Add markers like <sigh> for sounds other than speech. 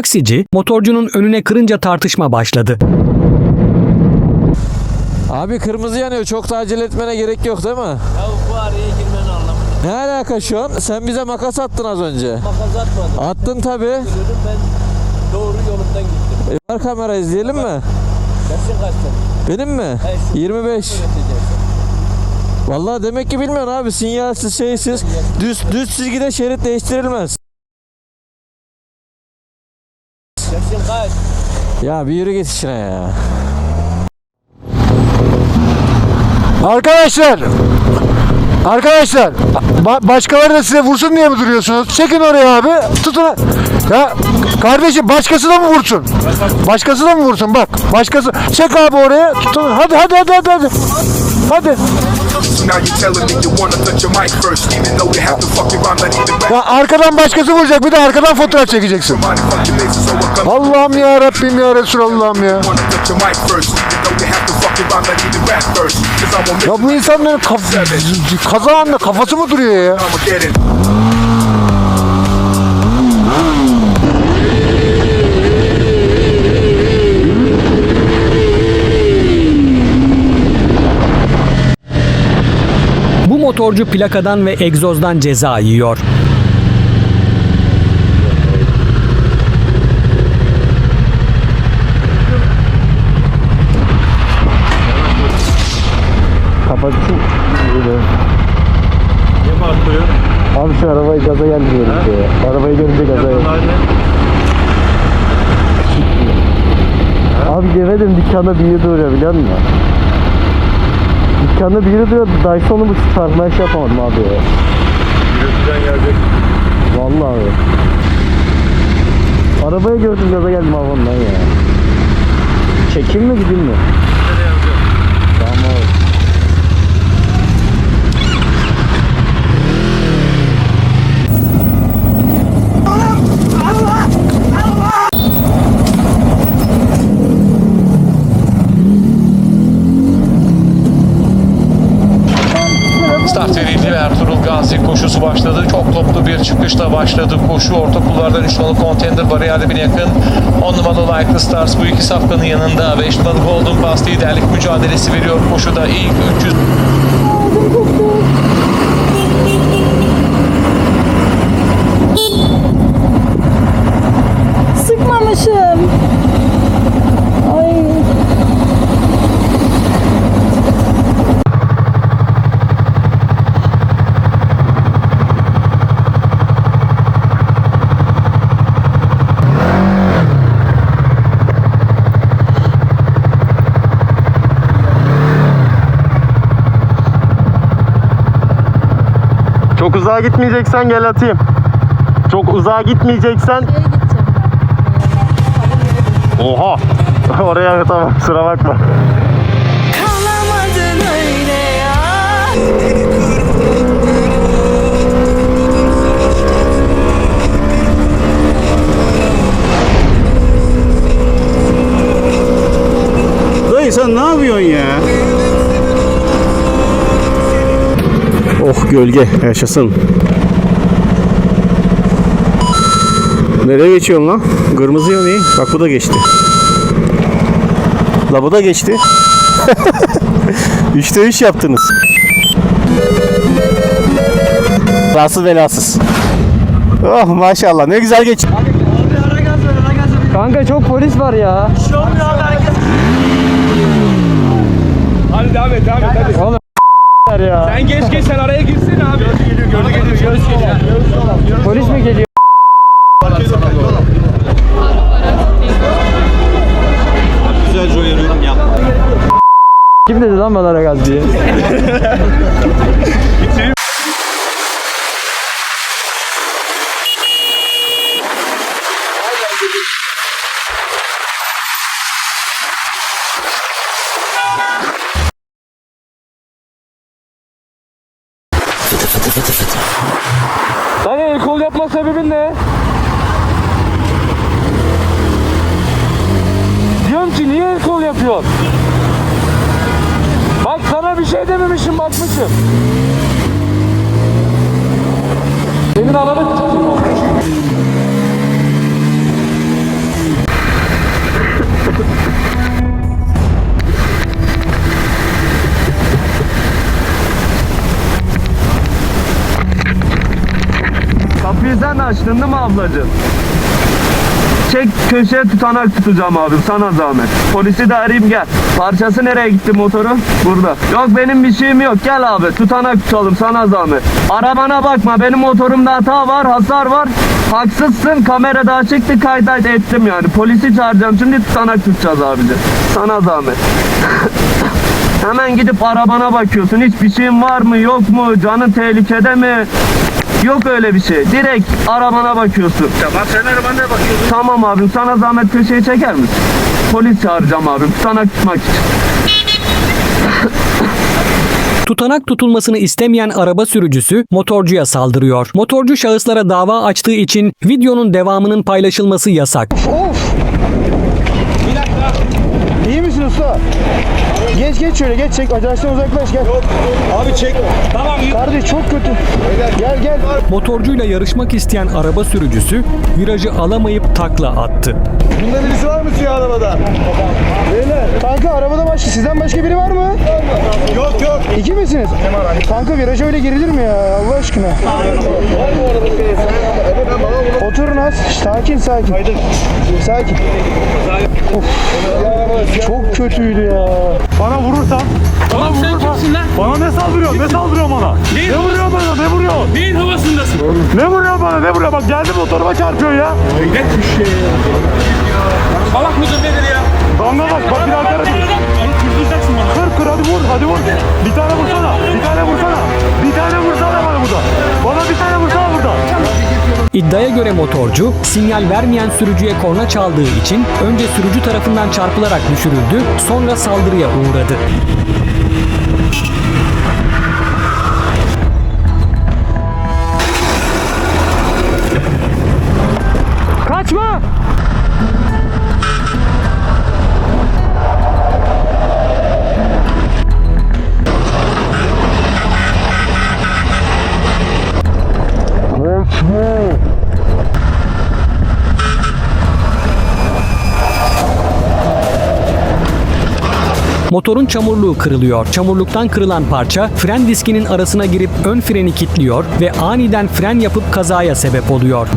Taksici motorcunun önüne kırınca tartışma başladı. Abi kırmızı yanıyor. Çok da acele etmene gerek yok değil mi? Ya bu araya girmenin anlamı ne? Ne alaka şu an? Sen bize makas attın az önce. Makas atmadım. Attın tabi. Ben doğru yolundan gittim. Var kamera izleyelim mi? Yaşın kaç senin? Benim mi? He, şu 25. Öğreteceksin. Vallahi demek ki bilmiyorsun abi. Sinyalsiz şeysiz. Düz, düz çizgide şerit değiştirilmez. Ya bir yürü git işine ya. Arkadaşlar Arkadaşlar ba- başkaları da size vursun diye mi duruyorsunuz? Çekin oraya abi. Tutun. Ya kardeşim başkası da mı vursun? Başkası da mı vursun? Bak. Başkası. Çek abi oraya. Tutun. Hadi hadi hadi hadi. Hadi. Hadi. Ya arkadan başkası vuracak. Bir de arkadan fotoğraf çekeceksin. Allah'ım ya Rabbim ya Resulallah'ım ya. Ya bu insanların kaf kaza anında kafası mı duruyor ya? Motorcu plakadan ve egzozdan ceza yiyor. Kapatsın. Abi şu arabayı gaza gelmiyorum ya. Arabayı görünce gaza Abi yemedim dükkanda biri duruyor biliyor musun? Dükkanda biri duruyor Dyson'u bu çarpmaya şey yapamadım abi ya. Vallahi abi. Arabayı gördüm gaza geldim abi ondan ya. Çekeyim mi gideyim mi? Tamam abi. Start verildi ve Ertuğrul Gazi başladı. Çok toplu bir çıkışla başladı koşu. Orta kulvardan 3 numaralı Contender bariyerde bir yakın. 10 numaralı Like the Stars bu iki safkanın yanında. 5 numaralı Golden Pass liderlik mücadelesi veriyor koşuda. ilk 300 uzağa gitmeyeceksen gel atayım. Çok uzağa gitmeyeceksen... Oha! <laughs> Oraya tamam kusura bakma. Dayı sen ne yapıyorsun ya? Oh gölge yaşasın. Nereye geçiyorsun lan? Kırmızı yanıyor. Bak bu da geçti. La bu da geçti. <laughs> Üçte üç yaptınız. Rahatsız belasız. Oh maşallah ne güzel geç. Kanka çok polis var ya. Hadi devam et devam et hadi. Ya. Sen geç geç sen araya girsene abi. Gördü geliyor gördü geliyor. Gördü geliyor. Polis mi geliyor? Güzelce uyarıyorum yapma. Kim dedi lan bana gaz diye? <laughs> sebebin ne? Diyorum ki niye el kol yapıyorsun? Bak sana bir şey dememişim bakmışım. Senin ananı açtın değil mi ablacığım? Çek köşeye tutanak tutacağım abim sana zahmet. Polisi de arayayım gel. Parçası nereye gitti motorun? Burada. Yok benim bir şeyim yok. Gel abi tutanak tutalım sana zahmet. Arabana bakma benim motorumda hata var hasar var. Haksızsın kamerada açıktı kaydet ettim yani. Polisi çağıracağım şimdi tutanak tutacağız abici. Sana zahmet. <laughs> Hemen gidip arabana bakıyorsun. Hiçbir şeyin var mı yok mu? Canın tehlikede mi? Yok öyle bir şey. Direkt arabana bakıyorsun. Tamam sen arabana bakıyorsun. Tamam abim sana zahmet köşeye çeker misin? Polis çağıracağım abim tutanak tutmak için. Tutanak tutulmasını istemeyen araba sürücüsü motorcuya saldırıyor. Motorcu şahıslara dava açtığı için videonun devamının paylaşılması yasak. İyi misin usta? Geç geç şöyle geç çek. Acayipten uzaklaş gel. Abi çek. Tamam. Kardeş çok kötü. Gel gel. Motorcuyla yarışmak isteyen araba sürücüsü virajı alamayıp takla attı. Bunda birisi var mı siyah arabada? Beyler. Kanka arabada başka sizden başka biri var mı? Yok yok. İki misiniz? Kanka viraja öyle girilir mi ya Allah aşkına? Oturun az. Sakin sakin. Sakin. Of. Çok kötüydü ya. Bana vurursan. Tamam sen kimsin lan? Bana ne saldırıyor? Ne saldırıyor bana? ne vuruyor bana? Ne vuruyor? Neyin havasındasın? Ne vuruyor bana? Ne vuruyor? Bak geldi motoruma çarpıyor ya. Salak mıdır nedir ya? Damla bak bak. Kırdıracaksın bana. Kır kır hadi vur hadi vur. Bir tane vursana. Bir tane vursana. Bir tane vursana bana burada. İddiaya göre motorcu sinyal vermeyen sürücüye korna çaldığı için önce sürücü tarafından çarpılarak düşürüldü, sonra saldırıya uğradı. Kaçma. Motorun çamurluğu kırılıyor. Çamurluktan kırılan parça fren diskinin arasına girip ön freni kilitliyor ve aniden fren yapıp kazaya sebep oluyor.